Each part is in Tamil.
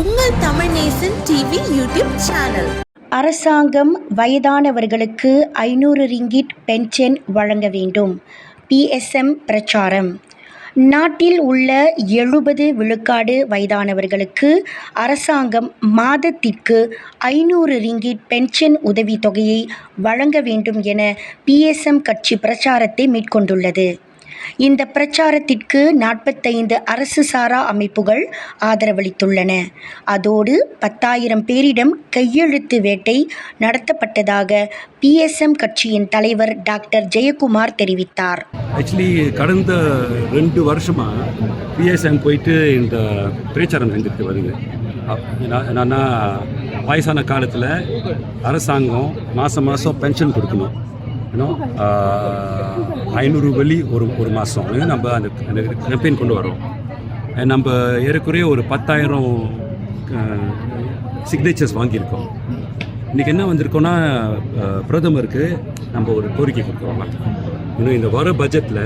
உங்கள் Tamil Nesan TV YouTube channel. அரசாங்கம் வயதானவர்களுக்கு ஐநூறு ரிங்கிட் பென்ஷன் வழங்க வேண்டும். பிஎஸ்எம் பிரச்சாரம். நாட்டில் உள்ள எழுபது விழுக்காடு வயதானவர்களுக்கு அரசாங்கம் மாதத்திற்கு ஐநூறு ரிங்கிட் பென்ஷன் உதவித்தொகையை வழங்க வேண்டும் என பிஎஸ்எம் கட்சி பிரச்சாரத்தை மேற்கொண்டுள்ளது. இந்த பிரச்சாரத்திற்கு நாற்பத்தைந்து அரசு சாரா அமைப்புகள் ஆதரவளித்துள்ளன. அதோடு பத்தாயிரம் பேரிடம் கையெழுத்து வேட்டை நடத்தப்பட்டதாக பிஎஸ்எம் கட்சியின் தலைவர் டாக்டர் ஜெயக்குமார் தெரிவித்தார். ஆக்சுவலி கடந்த ரெண்டு வருஷமாக பிஎஸ்எம் போயிட்டு இந்த பிரச்சாரம் செஞ்சுட்டு வருது. என்னன்னா வயசான காலத்தில் அரசாங்கம் மாதம் மாதம் பென்ஷன் கொடுக்கணும். இன்னும் ஐநூறு வெள்ளி ஒரு ஒரு மாதம் நம்ம அந்த கம்பெயின் கேம்பெயின் கொண்டு வரோம் நம்ம ஏறக்குறைய ஒரு பத்தாயிரம் சிக்னேச்சர்ஸ் வாங்கியிருக்கோம். இன்றைக்கி என்ன வந்திருக்கோன்னா பிரதமருக்கு நம்ம ஒரு கோரிக்கை கொடுக்குறோம். இன்னும் இந்த வர பட்ஜெட்டில்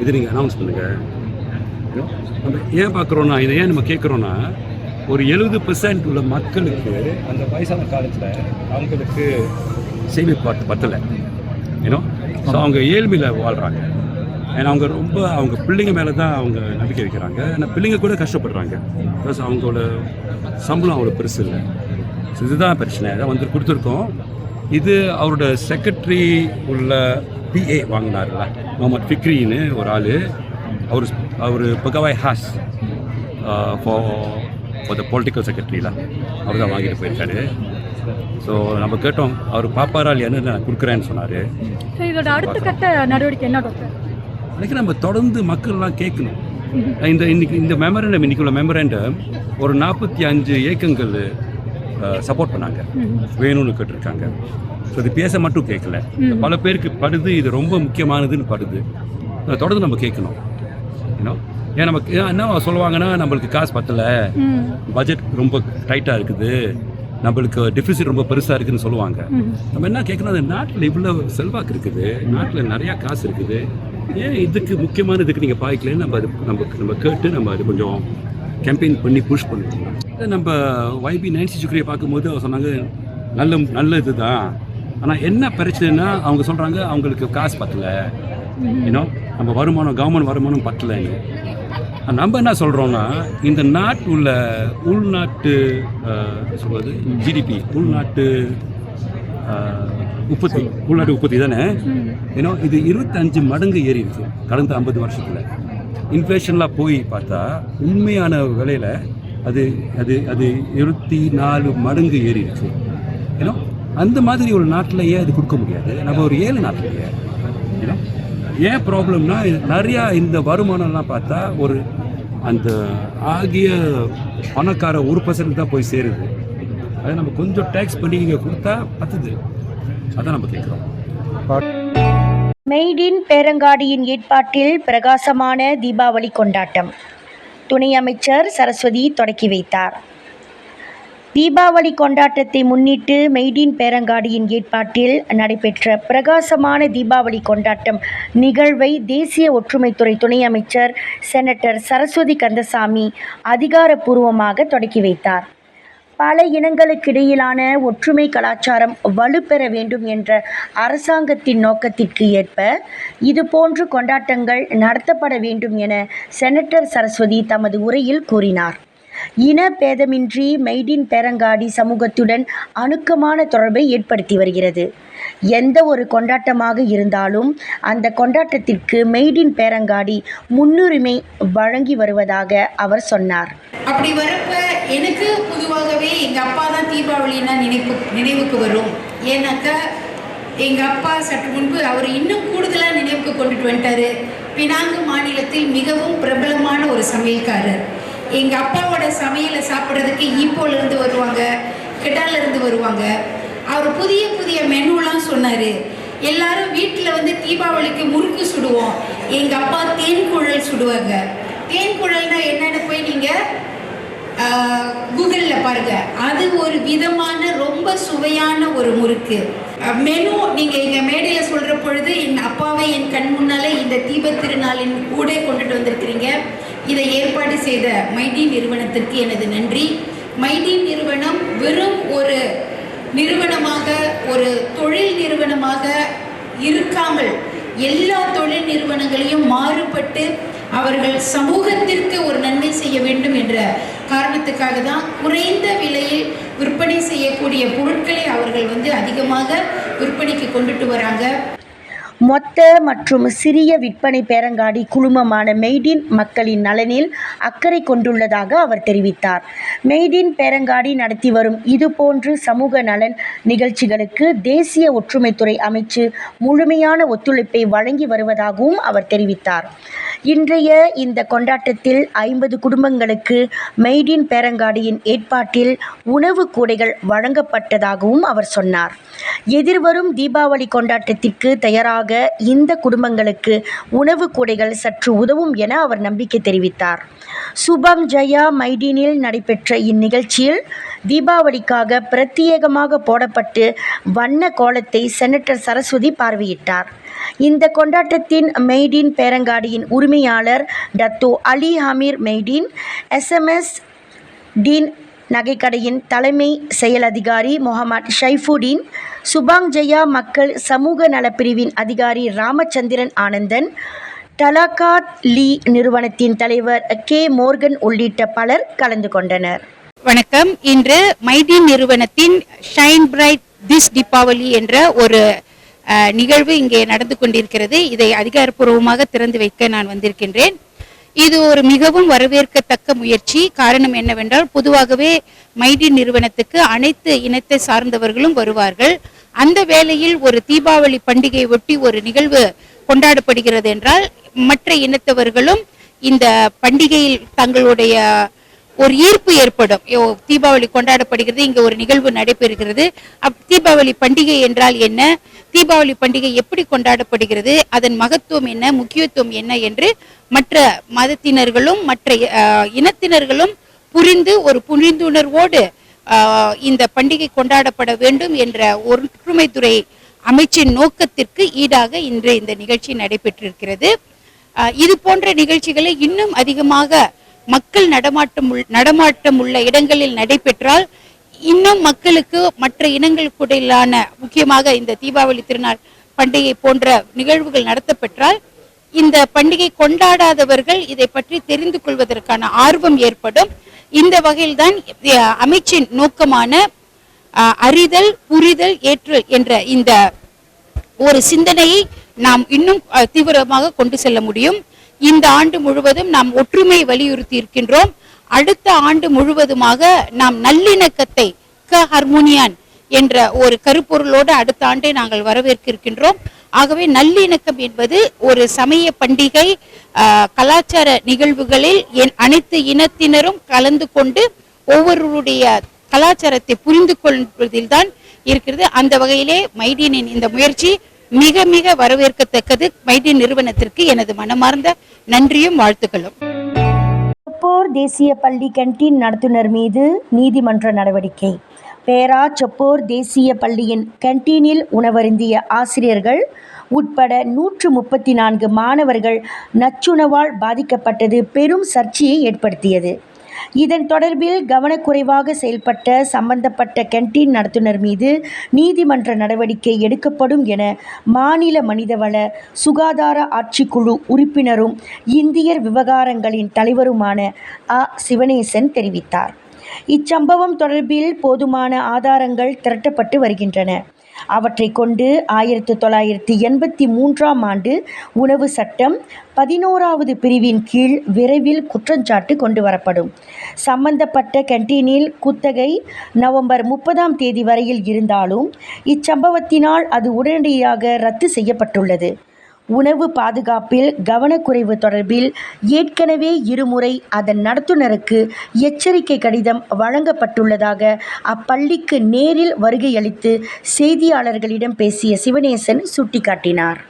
இது நீங்கள் அனௌன்ஸ் பண்ணுங்கள் நம்ம ஏன் பார்க்குறோன்னா இதை ஏன் நம்ம கேட்குறோன்னா ஒரு எழுபது பெர்சன்ட் உள்ள மக்களுக்கு அந்த வயசான காலத்தில் அவங்களுக்கு சேமிப்பாட்டு பத்தலை. ஏன்னா ஸோ அவங்க ஏழ்மையில் வாழ்கிறாங்க ஏன்னா அவங்க ரொம்ப அவங்க பிள்ளைங்க மேலே தான் அவங்க நம்பிக்கை வைக்கிறாங்க. ஏன்னா பிள்ளைங்க கூட கஷ்டப்படுறாங்க. ப்ளஸ் அவங்களோட சம்பளம் அவ்வளோ பெருசு இல்லை. ஸோ இதுதான் பிரச்சனை. அதான் வந்து கொடுத்துருக்கோம். இது அவரோட செக்ரட்டரி உள்ள பிஏ வாங்கினார்ல. முகமது ஃபிக்ரின்னு ஒரு ஆள். அவர் அவர் பகவாய் has for for the political செக்ரட்டரியில் அவர் தான் வாங்கிட்டு போயிருக்காரு. ஸோ நம்ம கேட்டோம் அவர் பாப்பாரா இல்லையான்னு நான் கொடுக்குறேன்னு சொன்னார். இதோட அடுத்த கட்ட நடவடிக்கை என்ன டாக்டர் அதுக்கு நம்ம தொடர்ந்து மக்கள்லாம் கேட்கணும். இந்த இன்னைக்கு இந்த மெமரண்டம் இன்னைக்கு உள்ள மெமரண்டம் ஒரு நாற்பத்தி அஞ்சு ஏக்கங்கள் சப்போர்ட் பண்ணாங்க. வேணும்னு கேட்டிருக்காங்க. ஸோ இது பேச மட்டும் கேட்கல. பல பேருக்கு படுது இது ரொம்ப முக்கியமானதுன்னு படுது. தொடர்ந்து நம்ம கேட்கணும். ஏன்னா ஏன் நமக்கு என்ன சொல்லுவாங்கன்னா நம்மளுக்கு காசு பத்தலை. பட்ஜெட் ரொம்ப டைட்டாக இருக்குது. நம்மளுக்கு டெபிசிட் ரொம்ப பெருசாக இருக்குதுன்னு சொல்லுவாங்க. நம்ம என்ன கேட்கணும்? அந்த நாட்டில் இவ்வளோ செல்வாக்கு இருக்குது. நாட்டில் நிறையா காசு இருக்குது. ஏன் இதுக்கு முக்கியமான இதுக்கு நீங்கள் பாய்க்கலன்னு நம்ம அது நம்ம நம்ம கேட்டு நம்ம அது கொஞ்சம் கேம்பெயின் பண்ணி புஷ் பண்ணுவோம். நம்ம வைபி நைன்சி சுக்ரியை பார்க்கும்போது அவங்க சொன்னாங்க நல்ல நல்ல இதுதான். ஆனால் என்ன பிரச்சனைனா அவங்க சொல்கிறாங்க அவங்களுக்கு காசு பத்தலை. ஏன்னோ நம்ம வருமானம் கவர்மெண்ட் வருமானம் பத்தலைன்னு. நம்ம என்ன சொல்கிறோன்னா இந்த நாட்டு உள்ள உள்நாட்டு சொல்வது ஜிடிபி உள்நாட்டு உற்பத்தி உள்நாட்டு உற்பத்தி தானே? ஏன்னா இது இருபத்தஞ்சு மடங்கு ஏறி இருக்கு கடந்த ஐம்பது வருஷத்தில். இன்ஃப்ளேஷன்லாம் போய் பார்த்தா உண்மையான விலையில் அது அது அது இருபத்தி நாலு மடங்கு ஏறி இருக்கு. ஏன்னா அந்த மாதிரி ஒரு நாட்டில் ஏன் அது கொடுக்க முடியாது. நம்ம ஒரு ஏழு நாட்டில் ஏன் ப்ராப்ளம்னா நிறையா இந்த வருமானம்லாம் பார்த்தா ஒரு அந்த ஆகிய பணக்கார ஒரு பர்சன்ட் தான் போய் சேருது. அதை நம்ம கொஞ்சம் டேக்ஸ் பண்ணி இங்கே கொடுத்தா பத்துது. அதான் நம்ம கேட்குறோம். மெய்டின் பேரங்காடியின் ஏற்பாட்டில் பிரகாசமான தீபாவளி கொண்டாட்டம். துணை அமைச்சர் சரஸ்வதி தொடக்கி வைத்தார். தீபாவளி கொண்டாட்டத்தை முன்னிட்டு மெய்டின் பேரங்காடியின் ஏற்பாட்டில் நடைபெற்ற பிரகாசமான தீபாவளி கொண்டாட்டம் நிகழ்வை தேசிய ஒற்றுமைத்துறை துணை அமைச்சர் செனட்டர் சரஸ்வதி கந்தசாமி அதிகாரப்பூர்வமாக தொடக்கி வைத்தார். பல இனங்களுக்கிடையிலான ஒற்றுமை கலாச்சாரம் வலுப்பெற வேண்டும் என்ற அரசாங்கத்தின் நோக்கத்திற்கு ஏற்ப இதுபோன்று கொண்டாட்டங்கள் நடத்தப்பட வேண்டும் என செனட்டர் சரஸ்வதி தமது உரையில் கூறினார். இன பேதமின்றி மெய்டின் பேரங்காடி சமூகத்துடன் அணுக்கமான தொடர்பை ஏற்படுத்தி வருகிறது. எந்த ஒரு கொண்டாட்டமாக இருந்தாலும் அந்த கொண்டாட்டத்திற்கு மெய்டின் பேரங்காடி முன்னுரிமை வழங்கி வருவதாக அவர் சொன்னார். அப்படி வரப்ப எனக்கு பொதுவாகவே எங்கள் அப்பா தான் தீபாவளினா நினைப்பு நினைவுக்கு வரும். ஏன்னாக்கா எங்கள் அப்பா சற்று முன்பு அவர் இன்னும் கூடுதலாக நினைவுக்கு கொண்டுட்டு வந்துட்டாரு. பினாங்கு மாநிலத்தில் மிகவும் பிரபலமான ஒரு சமையல்காரர். எங்கள் அப்பாவோட சமையலை சாப்பிட்றதுக்கு ஈப்போலேருந்து வருவாங்க கிட்டாலேருந்து வருவாங்க. அவர் புதிய புதிய மெனுலாம் சொன்னார். எல்லாரும் வீட்டில் வந்து தீபாவளிக்கு முறுக்கு சுடுவோம். எங்கள் அப்பா தேன் குழல் சுடுவாங்க. தேன் குழல்னா என்னன்னு போய் நீங்கள் கூகுளில் பாருங்க. அது ஒரு விதமான ரொம்ப சுவையான ஒரு முறுக்கு. மெனு நீங்கள் எங்கள் மேடையில் சொல்கிற பொழுது என் அப்பாவை என் கண் முன்னாலே இந்த தீபத் திருநாளின் கூட கொண்டுட்டு வந்திருக்கிறீங்க. இதை ஏற்பாடு செய்த மைடி நிறுவனத்திற்கு எனது நன்றி. மைடி நிறுவனம் வெறும் ஒரு நிறுவனமாக ஒரு தொழில் நிறுவனமாக இருக்காமல் எல்லா தொழில் நிறுவனங்களையும் மாறுபட்டு அவர்கள் சமூகத்திற்கு ஒரு நன்மை செய்ய வேண்டும் என்ற காரணத்துக்காக தான் குறைந்த விலையில் விற்பனை செய்யக்கூடிய பொருட்களை அவர்கள் வந்து அதிகமாக விற்பனைக்கு கொண்டுட்டு வராங்க. மொத்த மற்றும் சிறிய விற்பனை பேரங்காடி குழுமமான மெய்டின் மக்களின் நலனில் அக்கறை கொண்டுள்ளதாக அவர் தெரிவித்தார். மெய்டின் பேரங்காடி நடத்தி வரும் இதுபோன்று சமூக நலன் நிகழ்ச்சிகளுக்கு தேசிய ஒற்றுமைத்துறை அமைச்சு முழுமையான ஒத்துழைப்பை வழங்கி வருவதாகவும் அவர் தெரிவித்தார். இன்றைய இந்த கொண்டாட்டத்தில் ஐம்பது குடும்பங்களுக்கு மெய்டின் பேரங்காடியின் ஏற்பாட்டில் உணவு கூடைகள் வழங்கப்பட்டதாகவும் அவர் சொன்னார். எதிர்வரும் தீபாவளி கொண்டாட்டத்திற்கு தயாராக இந்த குடும்பங்களுக்கு உணவு கூடைகள் சற்று உதவும் என அவர் நம்பிக்கை தெரிவித்தார். சுபம் ஜெயா மைடினில் நடைபெற்ற இந்நிகழ்ச்சியில் தீபாவளிக்காக பிரத்யேகமாக போடப்பட்டு வண்ண கோலத்தை செனட்டர் சரஸ்வதி பார்வையிட்டார். இந்த கொண்டாட்டத்தின் மெய்டின் பேரங்காடியின் உரிமையாளர் Datuk Ali Hamir Mydin SMS Deen நகைக்கடையின் தலைமை செயல் அதிகாரி முகமது ஷைஃபுடீன் சுபாங் ஜெயா மக்கள் சமூக நலப்பிரிவின் அதிகாரி ராமச்சந்திரன் ஆனந்தன் டலாகாத் லீ நிறுவனத்தின் தலைவர் கே மோர்கன் உள்ளிட்ட பலர் கலந்து கொண்டனர். வணக்கம். இன்று மைடி நிறுவனத்தின் ஷைன் பிரைட் திஸ் தீபாவளி என்ற ஒரு நிகழ்வு இங்கே நடந்து கொண்டிருக்கிறது. இதை அதிகாரப்பூர்வமாக திறந்து வைக்க நான் வந்திருக்கின்றேன். இது ஒரு மிகவும் வரவேற்கத்தக்க முயற்சி. காரணம் என்னவென்றால் பொதுவாகவே மைடி நிறுவனத்துக்கு அனைத்து இனத்தை சார்ந்தவர்களும் வருவார்கள். அந்த வேளையில் ஒரு தீபாவளி பண்டிகையை ஒட்டி ஒரு நிகழ்வு கொண்டாடப்படுகிறது என்றால் மற்ற இனத்தவர்களும் இந்த பண்டிகையில் தங்களுடைய ஒரு ஈர்ப்பு ஏற்படும். தீபாவளி கொண்டாடப்படுகிறது இங்கே ஒரு நிகழ்வு நடைபெறுகிறது. அப் தீபாவளி பண்டிகை என்றால் என்ன? தீபாவளி பண்டிகை எப்படி கொண்டாடப்படுகிறது அதன் மகத்துவம் என்ன முக்கியத்துவம் என்ன என்று மற்ற மதத்தினர்களும் மற்ற இனத்தினர்களும் புரிந்து ஒரு புரிந்துணர்வோடு இந்த பண்டிகை கொண்டாடப்பட வேண்டும் என்ற ஒற்றுமைத்துறை அமைச்சின் நோக்கத்திற்கு ஈடாக இன்று இந்த நிகழ்ச்சி நடைபெற்றிருக்கிறது. இது போன்ற நிகழ்ச்சிகளை இன்னும் அதிகமாக மக்கள் நடமாட்டம் நடமாட்டம் உள்ள இடங்களில் நடைபெற்றால் இன்னும் மக்களுக்கு மற்ற இனங்களுக்கு இடையிலான முக்கியமாக இந்த தீபாவளி திருநாள் பண்டிகை போன்ற நிகழ்வுகள் நடத்தப்பெற்றால் இந்த பண்டிகை கொண்டாடாதவர்கள் இதை பற்றி தெரிந்து கொள்வதற்கான ஆர்வம் ஏற்படும். இந்த வகையில்தான் அமைச்சின் நோக்கமான அஹ், அறிதல் புரிதல் ஏற்றல் என்ற இந்த ஒரு சிந்தனையை நாம் இன்னும் தீவிரமாக கொண்டு செல்ல முடியும். இந்த ஆண்டு முழுவதும் நாம் ஒற்றுமை வலியுறுத்தி இருக்கின்றோம். அடுத்த ஆண்டு முழுவதுமாக நாம் நல்லிணக்கத்தை க ஹார்மோனியான் என்ற ஒரு கருப்பொருளோடு அடுத்த ஆண்டை நாங்கள் வரவேற்க இருக்கின்றோம் ஆகவே நல்லிணக்கம் என்பது ஒரு சமய பண்டிகை கலாச்சார நிகழ்வுகளில் என் அனைத்து இனத்தினரும் கலந்து கொண்டு ஒவ்வொருவருடைய கலாச்சாரத்தை புரிந்து கொள்வதில்தான் இருக்கிறது. அந்த வகையிலே மைடீனின் இந்த முயற்சி மிக மிக வரவேற்கத்தக்கது. மைடின் நிறுவனத்திற்கு எனது மனமார்ந்த நன்றியும் வாழ்த்துக்களும். சொப்போர் தேசிய பள்ளி கேன்டீன் நடத்துனர் மீது நீதிமன்ற நடவடிக்கை. பேரா செப்போர் தேசிய பள்ளியின் கேன்டீனில் உணவருந்திய ஆசிரியர்கள் உட்பட நூற்று முப்பத்தி நான்கு மாணவர்கள் நச்சுணவால் பாதிக்கப்பட்டது பெரும் சர்ச்சையை ஏற்படுத்தியது. இதன் தொடர்பில் கவனக்குறைவாக செயல்பட்ட சம்பந்தப்பட்ட கேன்டீன் நடத்துனர் மீது நீதிமன்ற நடவடிக்கை எடுக்கப்படும் என மாநில மனிதவள சுகாதார ஆட்சிக்குழு உறுப்பினரும் இந்தியர் விவகாரங்களின் தலைவருமான அ. சிவனேசன் தெரிவித்தார். இச்சம்பவம் தொடர்பில் போதுமான ஆதாரங்கள் திரட்டப்பட்டு வருகின்றன. அவற்றை கொண்டு ஆயிரத்து தொள்ளாயிரத்தி எண்பத்தி மூன்றாம் ஆண்டு உணவு சட்டம் பதினோராவது பிரிவின் கீழ் விரைவில் குற்றச்சாட்டு கொண்டு வரப்படும். சம்பந்தப்பட்ட கண்டீனில் குத்தகை நவம்பர் முப்பதாம் தேதி வரையில் இருந்தாலும் இச்சம்பவத்தினால் அது உடனடியாக ரத்து செய்யப்பட்டுள்ளது. உணவு பாதுகாப்பில் கவனக்குறைவு தொடர்பில் ஏற்கனவே இருமுறை அதன் நடத்துனருக்கு எச்சரிக்கை கடிதம் வழங்கப்பட்டுள்ளதாக அப்பள்ளிக்கு நேரில் வருகையளித்து செய்தியாளர்களிடம் பேசிய சிவனேசன் சுட்டிக்காட்டினார்.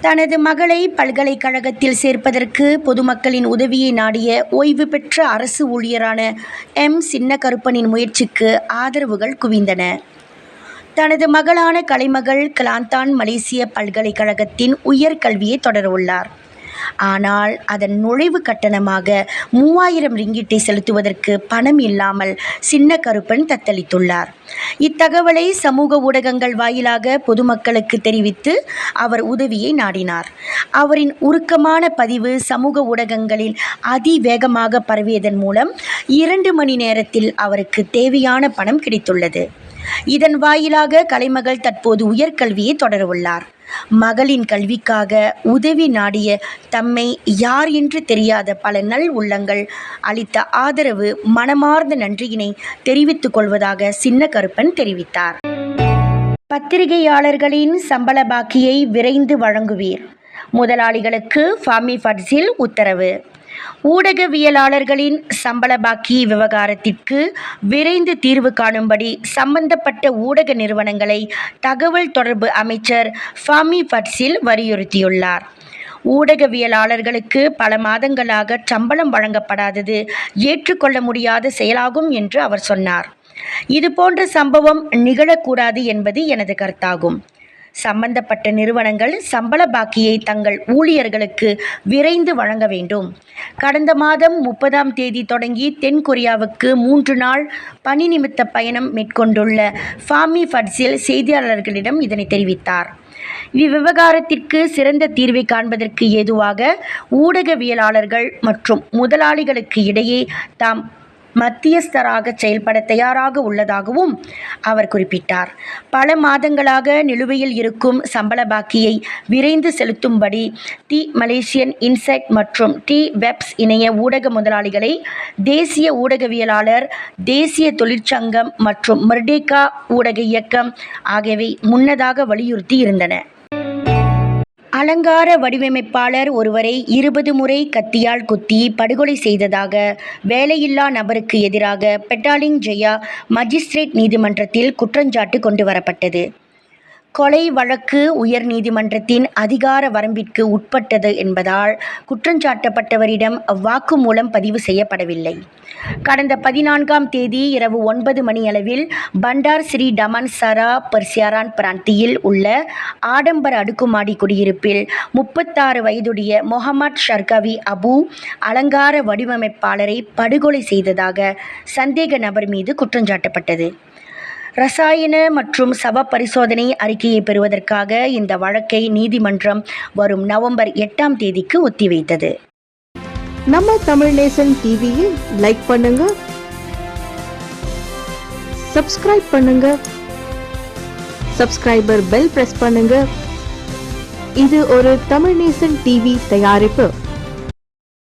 தனது மகளை பல்கலைக்கழகத்தில் சேர்ப்பதற்கு பொதுமக்களின் உதவியை நாடிய ஓய்வு பெற்ற அரசு ஊழியரான எம். சின்னக்கருப்பனின் முயற்சிக்கு ஆதரவுகள் குவிந்தன. தனது மகளான கலைமகள் கிளாந்தான் மலேசிய பல்கலைக்கழகத்தின் உயர்கல்வியை தொடரவுள்ளார். ஆனால் அதன் நுழைவு கட்டணமாக மூவாயிரம் ரிங்கிட்டை செலுத்துவதற்கு பணம் இல்லாமல் சின்ன கருப்பன் தத்தளித்துள்ளார். இத்தகவலை சமூக ஊடகங்கள் வாயிலாக பொதுமக்களுக்கு தெரிவித்து அவர் உதவியை நாடினார். அவரின் உருக்கமான பதிவு சமூக ஊடகங்களில் அதிவேகமாக பரவியதன் மூலம் இரண்டு மணி நேரத்தில் அவருக்கு தேவையான பணம் கிடைத்துள்ளது. இதன் வாயிலாக கலைமகள் தற்போது உயர்கல்வியை தொடரவுள்ளார். மகளின் கல்விக்காக உதவி நாடிய தம்மை யார் என்று தெரியாத பல நல் உள்ளங்கள் அளித்த ஆதரவு மனமார்ந்த நன்றியினை தெரிவித்துக் கொள்வதாக சின்ன கருப்பன் தெரிவித்தார். பத்திரிகையாளர்களின் சம்பள பாக்கியை விரைந்து வழங்குவீர். முதலாளிகளுக்கு ஃபாமி ஃபட்ஸில் உத்தரவு. ஊடகவியலாளர்களின் சம்பள பாக்கி விவகாரத்திற்கு விரைந்து தீர்வு காணும்படி சம்பந்தப்பட்ட ஊடக நிறுவனங்களை தகவல் தொடர்பு அமைச்சர் ஃபாமி ஃபட்ஸில் வலியுறுத்தியுள்ளார். ஊடகவியலாளர்களுக்கு பல மாதங்களாக சம்பளம் வழங்கப்படாதது ஏற்றுக்கொள்ள முடியாத செயலாகும் என்று அவர் சொன்னார். இதுபோன்ற சம்பவம் நிகழக்கூடாது என்பது எனது கருத்தாகும். சம்பந்தப்பட்ட நிறுவனங்கள் சம்பள பாக்கியை தங்கள் ஊழியர்களுக்கு விரைந்து வழங்க வேண்டும். கடந்த மாதம் முப்பதாம் தேதி தொடங்கி தென் கொரியாவுக்கு மூன்று நாள் பணி நிமித்த பயணம் மேற்கொண்டுள்ள ஃபாமி ஃபட்ஸில் செய்தியாளர்களிடம் இதனை தெரிவித்தார். இவ்விவகாரத்திற்கு சிறந்த தீர்வை காண்பதற்கு ஏதுவாக ஊடகவியலாளர்கள் மற்றும் முதலாளிகளுக்கு இடையே தாம் மத்தியஸ்தராக செயல்பட தயாராக உள்ளதாகவும் அவர் குறிப்பிட்டார். பல மாதங்களாக நிலுவையில் இருக்கும் சம்பள பாக்கியை விரைந்து செலுத்தும்படி தி மலேசியன் இன்சைட் மற்றும் டி வெப்ஸ் இணைய ஊடக முதலாளிகளை தேசிய ஊடகவியலாளர் தேசிய தொழிற்சங்கம் மற்றும் மர்டேகா ஊடக இயக்கம் ஆகியவை முன்னதாக வலியுறுத்தி இருந்தன அலங்கார வடிவமைப்பாளர் ஒருவரை இருபது முறை கத்தியால் குத்தி படுகொலை செய்ததாக வேலையில்லா நபருக்கு எதிராக பெட்டாலிங் ஜெயா மஜிஸ்ட்ரேட் நீதிமன்றத்தில் குற்றஞ்சாட்டு கொண்டு வரப்பட்டது. கொலை வழக்கு உயர் நீதிமன்றத்தின் அதிகார வரம்பிற்கு உட்பட்டது என்பதால் குற்றஞ்சாட்டப்பட்டவரிடம் வாக்குமூலம் பதிவு செய்யப்படவில்லை. கடந்த பதினான்காம் தேதி இரவு ஒன்பது மணியளவில் பண்டார் ஸ்ரீ டமன் சரா பர்சியாரான் பிராந்தியில் உள்ள ஆடம்பர அடுக்குமாடி குடியிருப்பில் முப்பத்தாறு வயதுடைய மொஹமட் ஷர்கவி அபு அலங்கார வடிவமைப்பாளரை படுகொலை செய்ததாக சந்தேக நபர் மீது குற்றஞ்சாட்டப்பட்டது. ரசாயன மற்றும் சவ பரிசோதனை அறிக்கையை பெறுவதற்காக இந்த வழக்கை நீதிமன்றம் வரும் நவம்பர் எட்டாம் தேதிக்கு ஒத்திவைத்தது. நம்ம தமிழ் நேசன் டிவியில் லைக் பண்ணுங்க. சப்ஸ்கிரைப் பண்ணுங்க. சப்ஸ்கிரைபர் பெல் பிரஸ் பண்ணுங்க. இது ஒரு தமிழ் நேசன் டிவி தயாரிப்பு.